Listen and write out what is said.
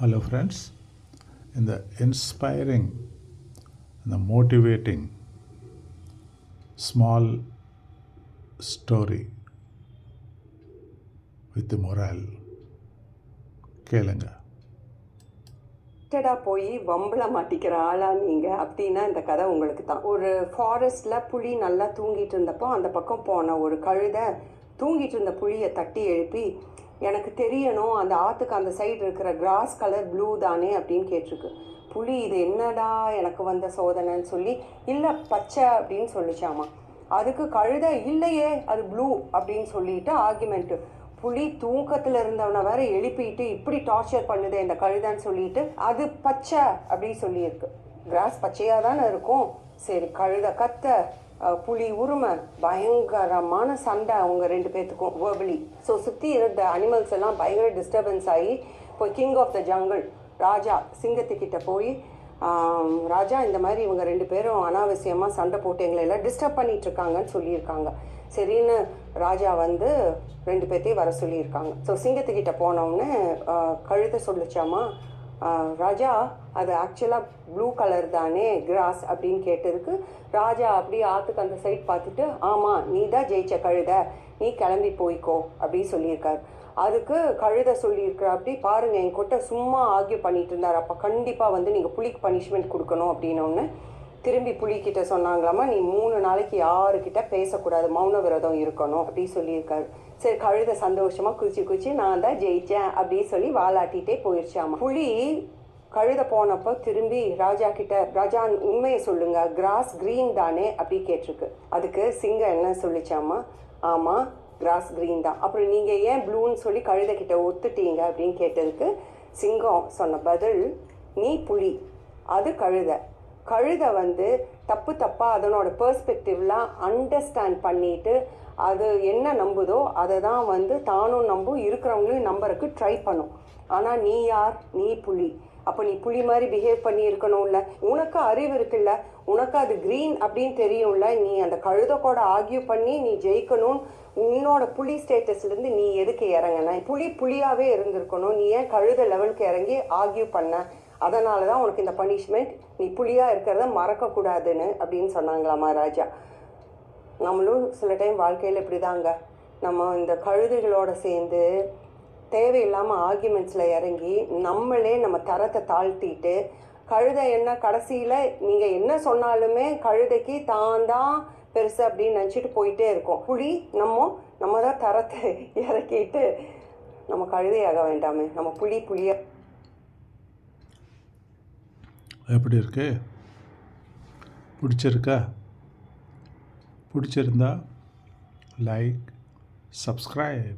Hello friends இந்த inspiring இந்த motivating small story with moral கேளுங்க. டா போய் வம்பல மாட்டிக்கிற ஆளா நீங்க அப்படின்னா இந்த கதை உங்களுக்கு தான். ஒரு ஃபாரஸ்ட்ல புலி நல்லா தூங்கிட்டு இருந்தப்போ அந்த பக்கம் போன ஒரு கழுதை தூங்கிட்டு இருந்த புலியை தட்டி எழுப்பி எனக்கு தெரியணும் அந்த ஆற்றுக்கு அந்த சைடு இருக்கிற கிராஸ் கலர் ப்ளூ தானே அப்படின்னு கேட்டிருக்கு. புளி இது என்னடா எனக்கு வந்த சோதனைன்னு சொல்லி இல்லை பச்சை அப்படின்னு சொல்லிச்சாமா. அதுக்கு கழுத இல்லையே அது ப்ளூ அப்படின்னு சொல்லிட்டு ஆர்குமெண்ட்டு புலி தூக்கத்தில் இருந்தவனை வேற எழுப்பிட்டு இப்படி டார்ச்சர் பண்ணுதே இந்த கழுதான்னு சொல்லிட்டு அது பச்சை அப்படின்னு சொல்லியிருக்கு. கிராஸ் பச்சையாக தானே இருக்கும். சரி கழுதை கத்த. புலி உரிமை பயங்கரமான சண்டை அவங்க ரெண்டு பேர்த்துக்கும் வேர்பலி ஸோ சுற்றி இருந்த அனிமல்ஸ் எல்லாம் பயங்கர டிஸ்டர்பன்ஸ் ஆகி இப்போ கிங் ஆஃப் த ஜங்கிள் ராஜா சிங்கத்துக்கிட்ட போய் ராஜா இந்த மாதிரி இவங்க ரெண்டு பேரும் அனாவசியமாக சண்டை போட்டு எங்களை எல்லாம் டிஸ்டர்ப் பண்ணிகிட்ருக்காங்கன்னு சொல்லியிருக்காங்க. சரின்னு ராஜா வந்து ரெண்டு பேர்த்தையும் வர சொல்லியிருக்காங்க. ஸோ சிங்கத்துக்கிட்ட போனவுடனே கழுத்தை சொல்லிச்சாமா ராஜா அது ஆக்சுவலாக ப்ளூ கலர் தானே கிராஸ் அப்படின்னு கேட்டதுக்கு ராஜா அப்படியே ஆற்றுக்கு அந்த சைட் பார்த்துட்டு ஆமாம் நீ தான் ஜெயிச்ச கழுத நீ கிளம்பி போய்க்கோ அப்படின்னு சொல்லியிருக்காரு. அதுக்கு கழுத சொல்லியிருக்கிற அப்படி பாருங்கள் என் கிட்ட சும்மா ஆர்கியூ பண்ணிட்டு இருந்தார். அப்போ கண்டிப்பாக வந்து நீங்கள் புலிக்கு பனிஷ்மெண்ட் கொடுக்கணும் அப்படின்னோடனே திரும்பி புலிக்கிட்ட சொன்னாங்களாமா நீ மூணு நாளைக்கு யாருக்கிட்ட பேசக்கூடாது? மௌன விரதம் இருக்கணும் அப்படின்னு சொல்லியிருக்காரு. சரி கழுத சந்தோஷமா குச்சி குச்சி நான் தான் ஜெயிச்சேன் அப்படின்னு சொல்லி வாலாட்டிகிட்டே போயிடுச்சாமா புலி கழுத போனப்போ திரும்பி ராஜா கிட்ட ராஜா உண்மையை சொல்லுங்க. கிராஸ் கிரீன் தானே? அப்படி கேட்டிருக்கு. அதுக்கு சிங்கம் என்ன சொல்லிச்சாமா ஆமாம் கிராஸ் கிரீன் தான். அப்புறம் நீங்கள் ஏன் ப்ளூன்னு சொல்லி கழுத கிட்ட ஒத்துட்டீங்க அப்படின்னு கேட்டதுக்கு சிங்கம் சொன்ன பதில் நீ புலி அது கழுத. கழுதை வந்து தப்பு தப்பாக அதனோட பெர்ஸ்பெக்டிவ்லாம் அண்டர்ஸ்டாண்ட் பண்ணிட்டு அது என்ன நம்புதோ அதை தான் வந்து தானும் நம்பும் இருக்கிறவங்களையும் நம்பருக்கு ட்ரை பண்ணும். ஆனால் நீ யார்? நீ புலி. அப்போ நீ புலி மாதிரி பிஹேவ் பண்ணி இருக்கணும்ல உனக்கு அறிவு இருக்குல்ல. உனக்கு அது க்ரீன் அப்படின்னு தெரியும்ல. நீ அந்த கழுதை கூட ஆர்கியூ பண்ணி நீ ஜெயிக்கணும். உன்னோட புலி ஸ்டேட்டஸ்லேருந்து நீ எதுக்கு இறங்கின? புலி புலியாகவே இருந்திருக்கணும். நீ ஏன் கழுத லெவலுக்கு இறங்கி ஆர்கியூ பண்ண? அதனால தான் உனக்கு இந்த பனிஷ்மெண்ட் நீ புலியாக இருக்கிறத மறக்கக்கூடாதுன்னு அப்படின்னு சொன்னாங்களாமா ராஜா. நம்மளும் சில டைம் வாழ்க்கையில் இப்படி தாங்க நம்ம இந்த கழுதைகளோடு சேர்ந்து தேவையில்லாமல் ஆர்கியூமெண்ட்ஸில் இறங்கி நம்மளே நம்ம தரத்தை தாழ்த்திட்டு கழுதை என்ன கடைசியில் நீங்கள் என்ன சொன்னாலுமே கழுதைக்கு தான் தான் பெருசு அப்படின்னு நினச்சிட்டு போயிட்டே இருக்கும். புலி நம்ம நம்ம தான் தரத்தை இறக்கிட்டு நம்ம கழுதையாக வேண்டாமே. நம்ம புலி புளிய எப்படி இருக்கு? பிடிச்சிருக்கா? பிடிச்சிருந்தா லைக் சப்ஸ்கிரைப்